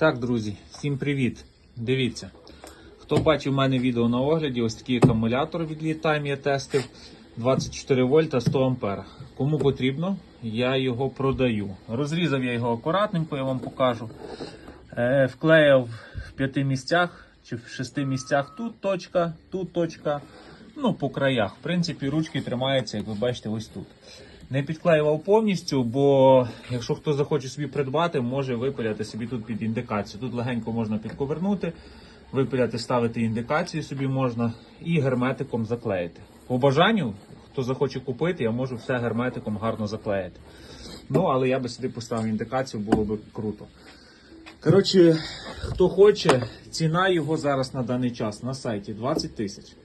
Так, друзі, всім привіт. Дивіться. Хто бачив в мене відео на огляді, ось такий акумулятор від Літайм я тестив 24 вольта 100 ампер. Кому потрібно, я його продаю. Розрізав я його акуратненько, я вам покажу. Е, вклеїв в п'яти місцях чи в шести місцях тут точка, тут точка. Ну, по краях. В принципі, ручки тримаються, як ви бачите, ось тут. Не підклеював повністю, бо якщо хто захоче собі придбати, може випиляти собі тут під індикацію. Тут легенько можна підковернути, випиляти, ставити індикацію собі можна і герметиком заклеїти. По бажанню, хто захоче купити, я можу все герметиком гарно заклеїти. Ну, але я би сюди поставив індикацію, було би круто. Коротше, хто хоче, ціна його зараз на даний час на сайті 20 тисяч.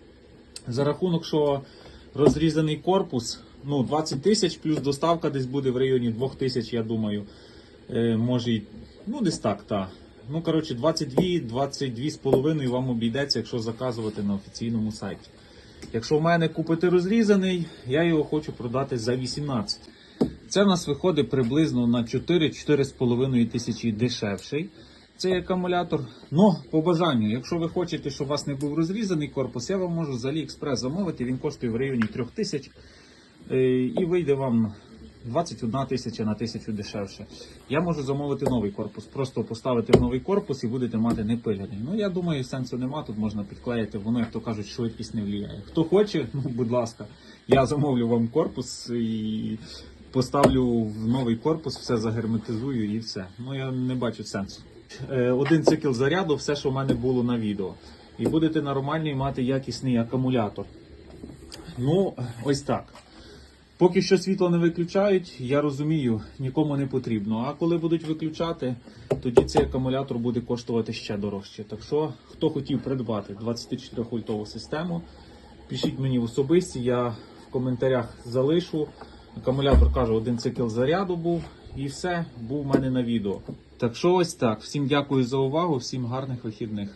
За рахунок, що розрізаний корпус, ну 20 тисяч плюс доставка десь буде в районі 2 тисяч, я думаю. Е, може, ну десь так, так. Ну, коротше, 22, 22 з половиною вам обійдеться, якщо заказувати на офіційному сайті. Якщо в мене купити розрізаний, я його хочу продати за 18. Це в нас виходить приблизно на 4-4,5 тисячі дешевший цей акумулятор. Ну, по бажанню, якщо ви хочете, щоб у вас не був розрізаний корпус, я вам можу з AliExpress замовити, він коштує в районі 3 тисяч е, і вийде вам 21 тисяча на тисячу дешевше. Я можу замовити новий корпус, просто поставити в новий корпус і будете мати непиляний. Ну, я думаю, сенсу нема, тут можна підклеїти, воно, як то кажуть, швидкість не влияє. Хто хоче, ну, будь ласка, я замовлю вам корпус і поставлю в новий корпус, все загерметизую і все. Ну, я не бачу сенсу. Е, Один цикл заряду, все, що в мене було на відео. І будете нормальний мати якісний акумулятор. Ну, ось так. Поки що світло не виключають, я розумію, нікому не потрібно. А коли будуть виключати, тоді цей акумулятор буде коштувати ще дорожче. Так що, хто хотів придбати 24 вольтову систему, пишіть мені в особисті, я в коментарях залишу. Акумулятор кажу, один цикл заряду був і все, був у мене на відео. Так що ось так. Всім дякую за увагу, всім гарних вихідних.